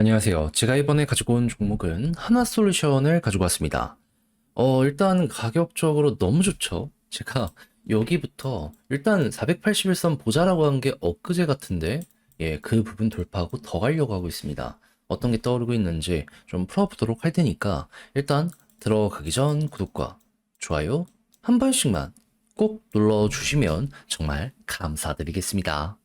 안녕하세요. 제가 이번에 가지고 온 종목은 하나솔루션을 가지고 왔습니다. 어, 일단 가격적으로 너무 좋죠. 제가 여기부터 일단 481선 보자라고 한 게 엊그제 같은데, 예, 그 부분 돌파하고 더 가려고 하고 있습니다. 어떤 게 떠오르고 있는지 좀 풀어보도록 할 테니까, 일단 들어가기 전 구독과 좋아요 한 번씩만 꼭 눌러주시면 정말 감사드리겠습니다.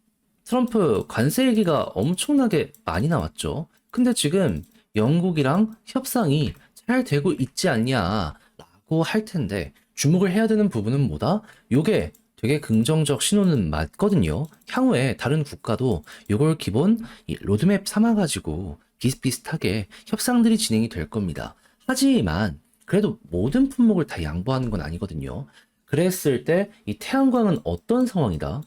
트럼프 관세 얘기가 엄청나게 많이 나왔죠. 근데 지금 영국이랑 협상이 잘 되고 있지 않냐라고 할 텐데 주목을 해야 되는 부분은 뭐다? 요게 되게 긍정적 신호는 맞거든요. 향후에 다른 국가도 요걸 기본 이 로드맵 삼아가지고 비슷비슷하게 협상들이 진행이 될 겁니다. 하지만 그래도 모든 품목을 다 양보하는 건 아니거든요. 그랬을 때 이 태양광은 어떤 상황이다?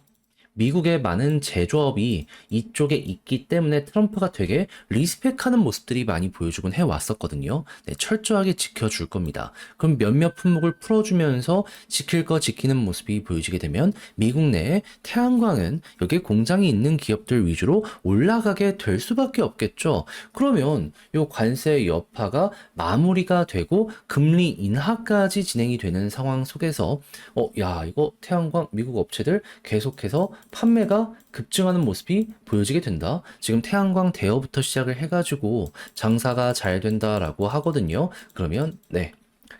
미국의 많은 제조업이 이쪽에 있기 때문에 트럼프가 되게 리스펙하는 모습들이 많이 보여주곤 해왔었거든요. 네, 철저하게 지켜줄 겁니다. 그럼 몇몇 품목을 풀어주면서 지킬 거 지키는 모습이 보여지게 되면 미국 내에 태양광은 여기 공장이 있는 기업들 위주로 올라가게 될 수밖에 없겠죠. 그러면 요 관세 여파가 마무리가 되고 금리 인하까지 진행이 되는 상황 속에서 어, 야, 이거 태양광 미국 업체들 계속해서 판매가 급증하는 모습이 보여지게 된다. 지금 태양광 대여부터 시작을 해가지고 장사가 잘 된다라고 하거든요. 그러면, 네.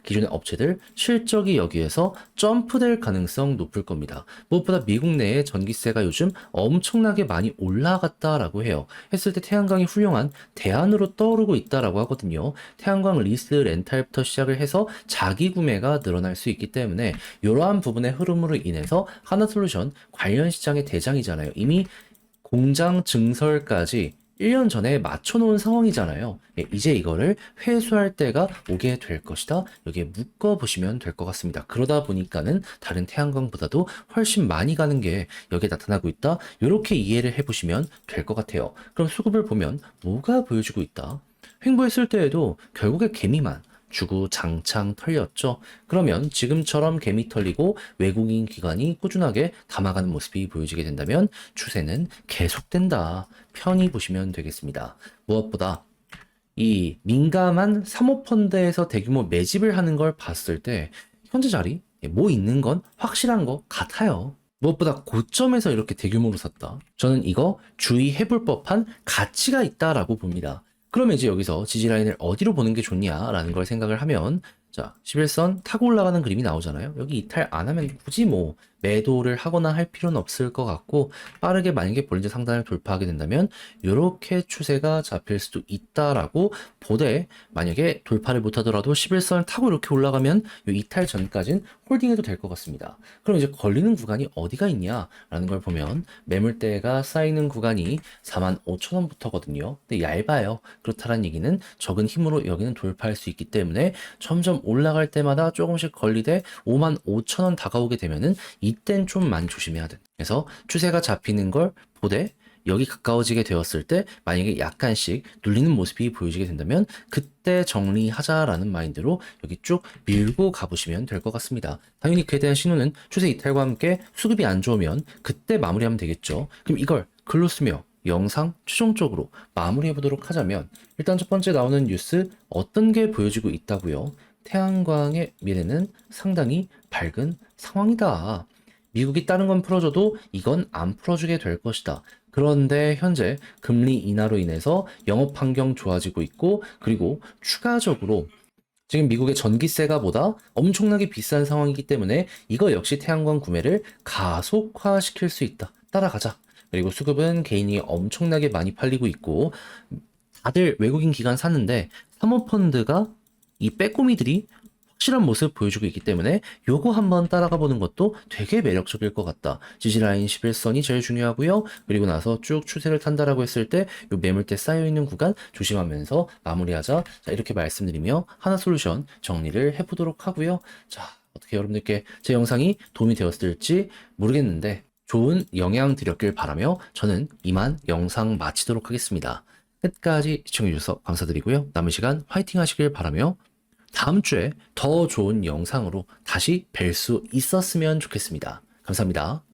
기존의 업체들 실적이 여기에서 점프될 가능성 높을 겁니다. 무엇보다 미국 내에 전기세가 요즘 엄청나게 많이 올라갔다라고 해요. 했을 때 태양광이 훌륭한 대안으로 떠오르고 있다라고 하거든요. 태양광 리스 렌탈부터 시작을 해서 자기 구매가 늘어날 수 있기 때문에 이러한 부분의 흐름으로 인해서 하나솔루션 관련 시장의 대장이잖아요. 이미 공장 증설까지 1년 전에 맞춰놓은 상황이잖아요. 예, 이제 이거를 회수할 때가 오게 될 것이다. 여기에 묶어보시면 될 것 같습니다. 그러다 보니까는 다른 태양광보다도 훨씬 많이 가는 게 여기에 나타나고 있다. 이렇게 이해를 해보시면 될 것 같아요. 그럼 수급을 보면 뭐가 보여주고 있다? 횡보했을 때에도 결국에 개미만 주구 장창 털렸죠. 그러면 지금처럼 개미 털리고 외국인 기관이 꾸준하게 담아가는 모습이 보여지게 된다면 추세는 계속된다. 편히 보시면 되겠습니다. 무엇보다 이 민감한 사모펀드에서 대규모 매집을 하는 걸 봤을 때 현재 자리 뭐 있는 건 확실한 것 같아요. 무엇보다 고점에서 이렇게 대규모로 샀다. 저는 이거 주의해볼 법한 가치가 있다라고 봅니다. 그러면 이제 여기서 지지라인을 어디로 보는 게 좋냐라는 걸 생각을 하면 자 11선 타고 올라가는 그림이 나오잖아요. 여기 이탈 안 하면 굳이 뭐 매도를 하거나 할 필요는 없을 것 같고 빠르게 만약에 볼린저 상단을 돌파하게 된다면 이렇게 추세가 잡힐 수도 있다라고 보되 만약에 돌파를 못하더라도 11선을 타고 이렇게 올라가면 이 이탈 전까지는 홀딩해도 될 것 같습니다. 그럼 이제 걸리는 구간이 어디가 있냐라는 걸 보면 매물대가 쌓이는 구간이 45,000원부터거든요. 근데 얇아요. 그렇다는 얘기는 적은 힘으로 여기는 돌파할 수 있기 때문에 점점 올라갈 때마다 조금씩 걸리되 55,000원 다가오게 되면은 이 땐좀 많이 조심해야 돼. 그래서 추세가 잡히는 걸 보되 여기 가까워지게 되었을 때 만약에 약간씩 눌리는 모습이 보여지게 된다면 그때 정리하자라는 마인드로 여기 쭉 밀고 가보시면 될 것 같습니다. 당연히 그에 대한 신호는 추세 이탈과 함께 수급이 안 좋으면 그때 마무리하면 되겠죠. 그럼 이걸 글로 쓰며 영상 최종적으로 마무리해 보도록 하자면 일단 첫 번째 나오는 뉴스 어떤 게 보여지고 있다고요? 태양광의 미래는 상당히 밝은 상황이다. 미국이 다른 건 풀어줘도 이건 안 풀어주게 될 것이다. 그런데 현재 금리 인하로 인해서 영업 환경 좋아지고 있고 그리고 추가적으로 지금 미국의 전기세가 보다 엄청나게 비싼 상황이기 때문에 이거 역시 태양광 구매를 가속화시킬 수 있다. 따라가자. 그리고 수급은 개인이 엄청나게 많이 팔리고 있고 다들 외국인 기관 샀는데 사모펀드가 이 빼꼼이들이 확실한 모습 보여주고 있기 때문에 요거 한번 따라가 보는 것도 되게 매력적일 것 같다. 지지라인 11선이 제일 중요하고요. 그리고 나서 쭉 추세를 탄다라고 했을 때 요 매물대 쌓여있는 구간 조심하면서 마무리하자. 자, 이렇게 말씀드리며 하나 솔루션 정리를 해보도록 하고요. 자, 어떻게 여러분들께 제 영상이 도움이 되었을지 모르겠는데 좋은 영향 드렸길 바라며 저는 이만 영상 마치도록 하겠습니다. 끝까지 시청해주셔서 감사드리고요. 남은 시간 화이팅 하시길 바라며 다음 주에 더 좋은 영상으로 다시 뵐 수 있었으면 좋겠습니다. 감사합니다.